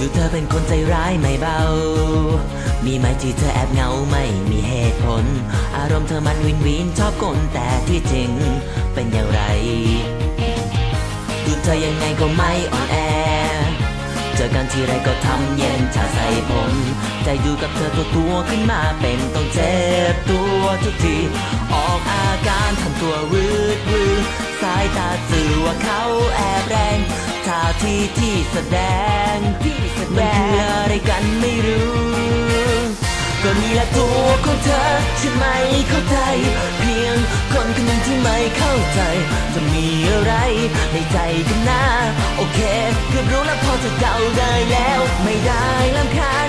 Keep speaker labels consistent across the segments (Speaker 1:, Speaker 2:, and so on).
Speaker 1: ดูเธอเป็นคนใจร้ายไม่เบา มีไหมที่เธอแอบเหงาไม่มีเหตุผล อารมณ์เธอมันวินวินชอบกลแต่ที่จริงเป็นอย่างไร ดูเธอยังไงก็ไม่อ่อนแอ เจอกันทีไรก็ทำเย็นชาใส่ผม ใจอยู่กับเธอตัวตัวขึ้นมาเป็นต้องเจ็บตัวทุกที ออกอาการทำตัววืดวืดสายตาสื่อว่าเขาแอบแรง ข่าทีที่แสดงมันคืออะไรกันไม่รู้ ก็นี่แหละตัวของเธอฉันไม่เข้าใจ เพียงคนคนหนึ่งที่ไม่เข้าใจ จะมีอะไรในใจกันนะโอเคเกือบรู้แล้วพอจะเดาได้แล้ว ไม่ได้ลำคา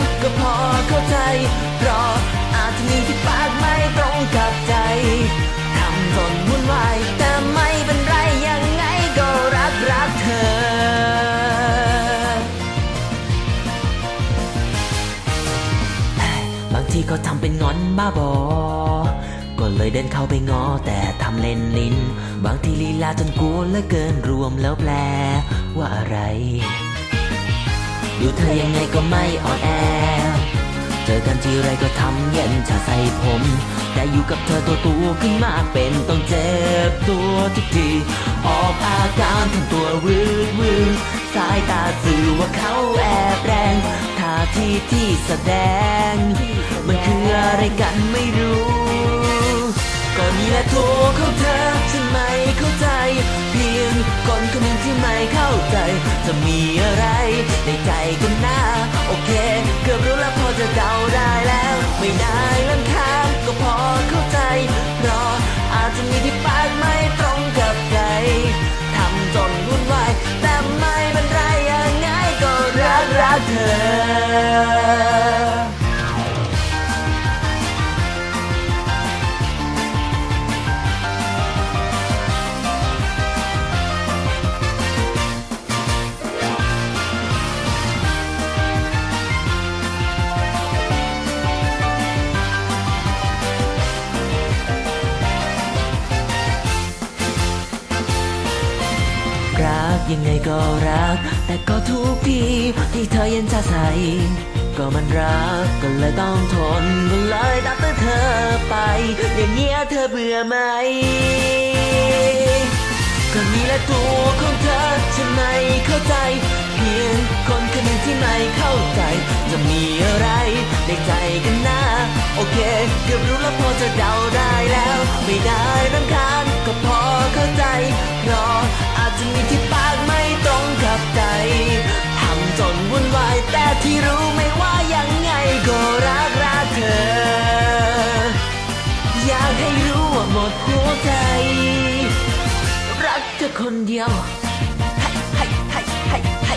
Speaker 1: บางทีก็ทำเป็นงอนบ้าบอก็เลยเดินเข้าไปงอแต่ทำเล่นลิ้น บางทีลีลาจนกลัวเลือเกินรวมแล้วแปล ว่าอะไร ดูเธอยังไงก็ไม่อ่อนแอ เจอกันทีไรก็ทำเย็นชาใส่ผม แต่อยู่กับเธอตัวตัวขึ้นมาเป็นต้องเจ็บตัวทุกที ออกอาการทำตัววืดวืดสายตาสื่อว่าเขาแอบแรงท่าทีที่แสดง อะไรกันไม่รู้ ก็นี่แหละตัวของเธอฉันไม่เข้าใจ เพียงคนคนหนึ่งที่ไม่เข้าใจ จะมีอะไรในใจกันนะโอเค เกือบรู้แล้วพอจะเดาได้แล้ว ไม่ได้ลังคาญก็พอ ยังไงก็รัก แต่ก็ทุกทีที่เธอเยังจะใส่ก็มันรักก็เลยต้องทนก็เลยตัดเธอไป อย่างเงี้ยเธอเบื่อไหมก็นี่และตัวของเธอฉันไม่เข้าใจ เพียงคนคนหนึ่งที่ไม่เข้าใจ จะมีอะไรในใจกันนะโอเคเกือบรู้แล้วพอจะเดาได้แล้ว ไม่ได้รำคาญก็พอเข้าใจเพราะอาจจะมี ที่รู้ไม่ว่ายังไงก็รักรักเธอ อยากให้รู้ว่าหมดหัวใจ รักเธอคนเดียวให้ให้ให้ให้ให้